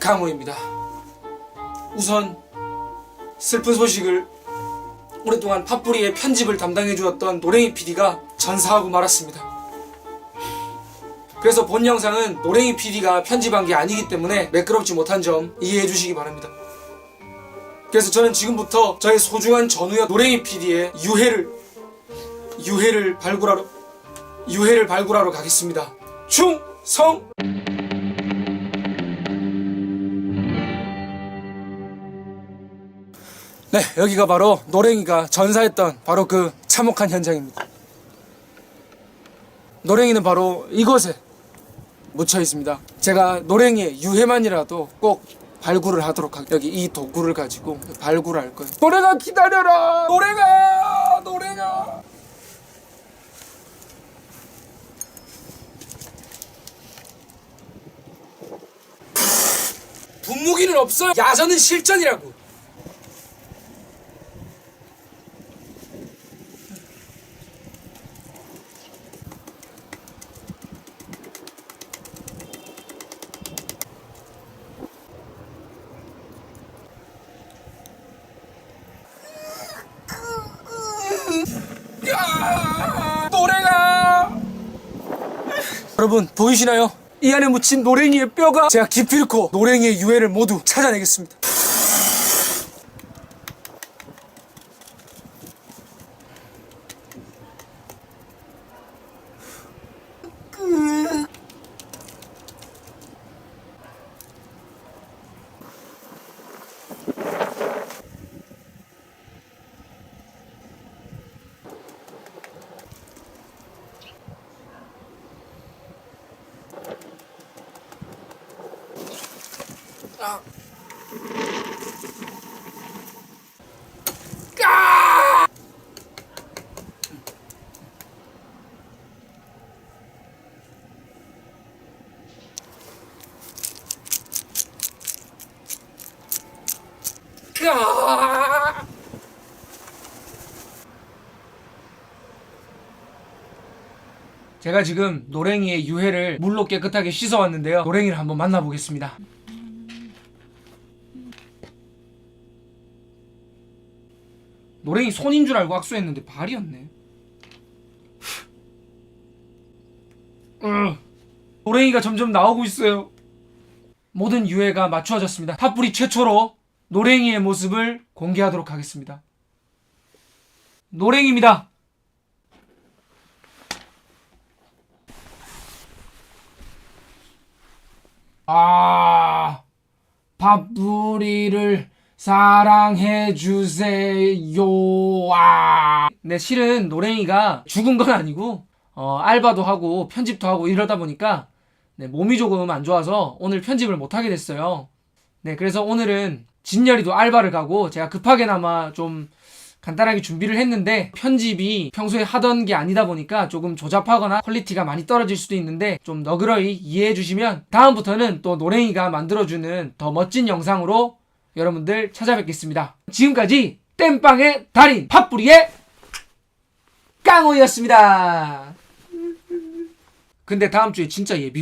강호입니다. 우선 슬픈 소식을 오랫동안 팝뿌리의 편집을 담당해 주었던 노랭이 PD가 전사하고 말았습니다. 그래서 본 영상은 노랭이 PD가 편집한 게 아니기 때문에 매끄럽지 못한 점 이해해 주시기 바랍니다. 그래서 저는 지금부터 저의 소중한 전우여 노랭이 PD의 유해를 유해를 발굴하러 유해를 발굴하러 가겠습니다. 충성! 네, 여기가 바로 노랭이가 전사했던 바로 그 참혹한 현장입니다. 노랭이는 바로 이곳에 묻혀 있습니다. 제가 노랭이의 유해만이라도 꼭 발굴을 하도록 하 여기 이 도구를 가지고 발굴할 거예요. 노랭아 기다려라. 노랭아, 노랭아. 분무기는 없어요. 야전은 실전이라고. 야! 노랭아! 여러분 보이시나요? 이 안에 묻힌 노랭이의 뼈가 제가 기필코 노랭이의 유해를 모두 찾아내겠습니다. 야! 제가 지금 노랭이의 유해를 물로 깨끗하게 씻어왔는데요. 노랭이를 한번 만나보겠습니다. 노랭이 손인 줄 알고 악수했는데 발이었네. 으, 노랭이가 점점 나오고 있어요. 모든 유해가 맞추어졌습니다. 팥뿌리 최초로 노랭이의 모습을 공개하도록 하겠습니다. 노랭입니다. 아, 팥뿌리를 사랑해 주세요. 아. 네, 실은 노랭이가 죽은 건 아니고 어, 알바도 하고 편집도 하고 이러다 보니까 네, 몸이 조금 안 좋아서 오늘 편집을 못 하게 됐어요. 네, 그래서 오늘은 진열이도 알바를 가고 제가 급하게나마 좀 간단하게 준비를 했는데 편집이 평소에 하던 게 아니다 보니까 조금 조잡하거나 퀄리티가 많이 떨어질 수도 있는데 좀 너그러이 이해해 주시면 다음부터는 또 노랭이가 만들어주는 더 멋진 영상으로 여러분들 찾아뵙겠습니다. 지금까지 땜빵의 달인 팥뿌리의 깡호였습니다. 근데 다음 주에 진짜 예비